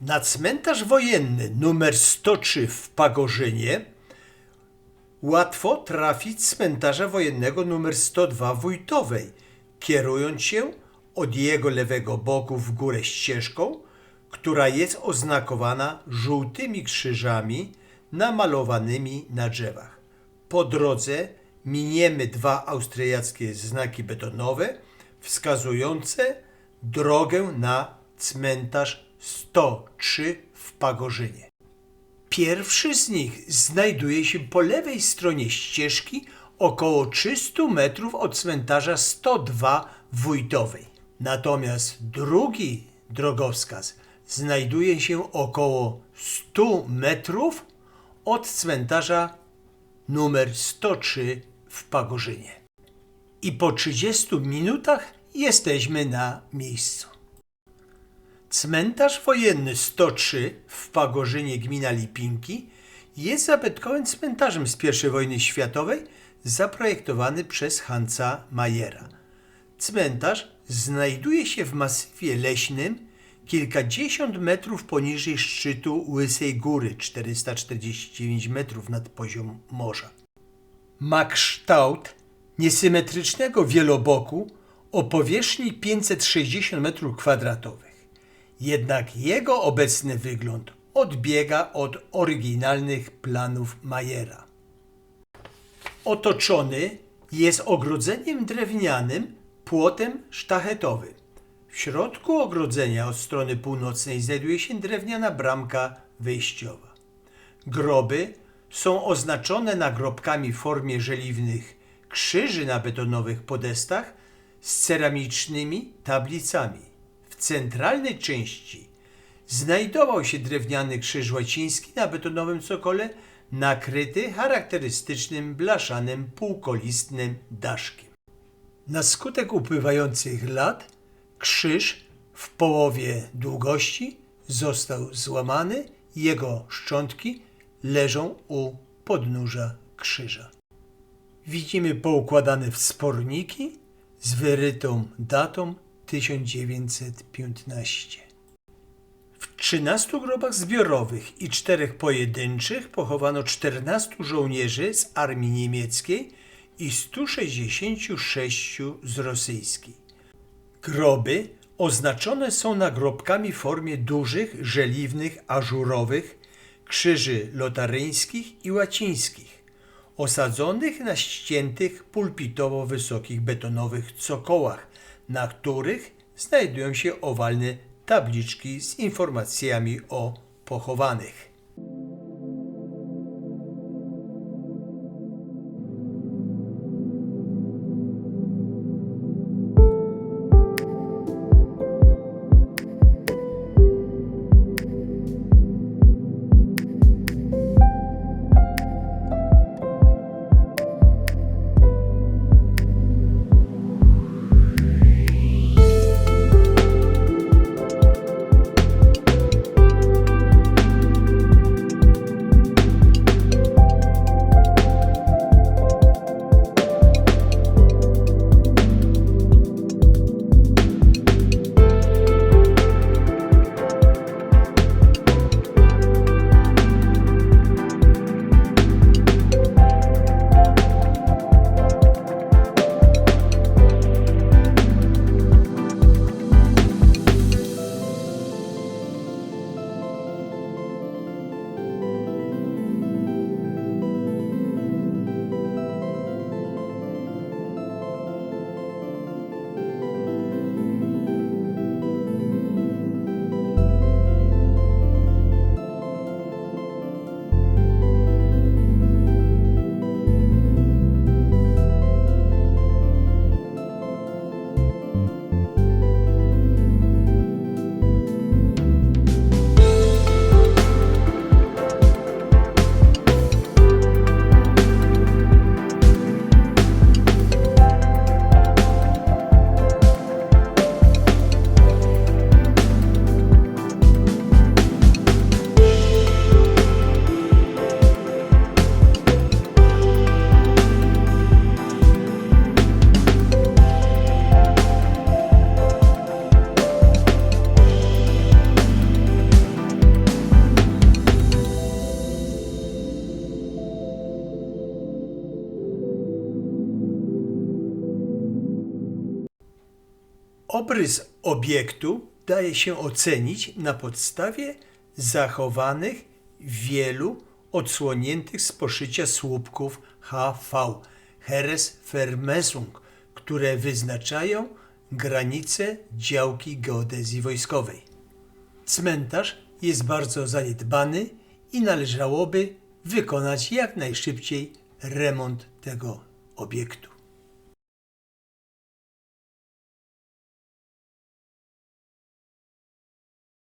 Na cmentarz wojenny numer 103 w Pagorzynie łatwo trafić z cmentarza wojennego numer 102 w Wójtowej, kierując się od jego lewego boku w górę ścieżką, która jest oznakowana żółtymi krzyżami namalowanymi na drzewach. Po drodze miniemy dwa austriackie znaki betonowe wskazujące drogę na cmentarz 103 w Pagorzynie. Pierwszy z nich znajduje się po lewej stronie ścieżki około 300 metrów od cmentarza 102 w Wójtowej. Natomiast drugi drogowskaz znajduje się około 100 metrów od cmentarza numer 103 w Pagorzynie. I po 30 minutach jesteśmy na miejscu. Cmentarz wojenny 103 w Pagorzynie gmina Lipinki jest zabytkowym cmentarzem z I wojny światowej zaprojektowany przez Hansa Mayera. Cmentarz znajduje się w masywie leśnym kilkadziesiąt metrów poniżej szczytu Łysej Góry 449 metrów nad poziom morza. Ma kształt niesymetrycznego wieloboku o powierzchni 560 m2. Jednak jego obecny wygląd odbiega od oryginalnych planów Mayera. Otoczony jest ogrodzeniem drewnianym płotem sztachetowym. W środku ogrodzenia od strony północnej znajduje się drewniana bramka wejściowa. Groby są oznaczone nagrobkami w formie żeliwnych krzyży na betonowych podestach z ceramicznymi tablicami. Centralnej części znajdował się drewniany krzyż łaciński na betonowym cokole nakryty charakterystycznym blaszanym półkolistnym daszkiem. Na skutek upływających lat krzyż w połowie długości został złamany jego szczątki leżą u podnóża krzyża. Widzimy poukładane wsporniki z wyrytą datą 1915. W 13 grobach zbiorowych i czterech pojedynczych pochowano 14 żołnierzy z armii niemieckiej i 166 z rosyjskiej. Groby oznaczone są nagrobkami w formie dużych, żeliwnych, ażurowych krzyży lotaryńskich i łacińskich, osadzonych na ściętych, pulpitowo wysokich betonowych cokołach, na których znajdują się owalne tabliczki z informacjami o pochowanych. Obrys obiektu daje się ocenić na podstawie zachowanych wielu odsłoniętych z poszycia słupków HV, Heres Vermessung, które wyznaczają granice działki geodezji wojskowej. Cmentarz jest bardzo zaniedbany i należałoby wykonać jak najszybciej remont tego obiektu.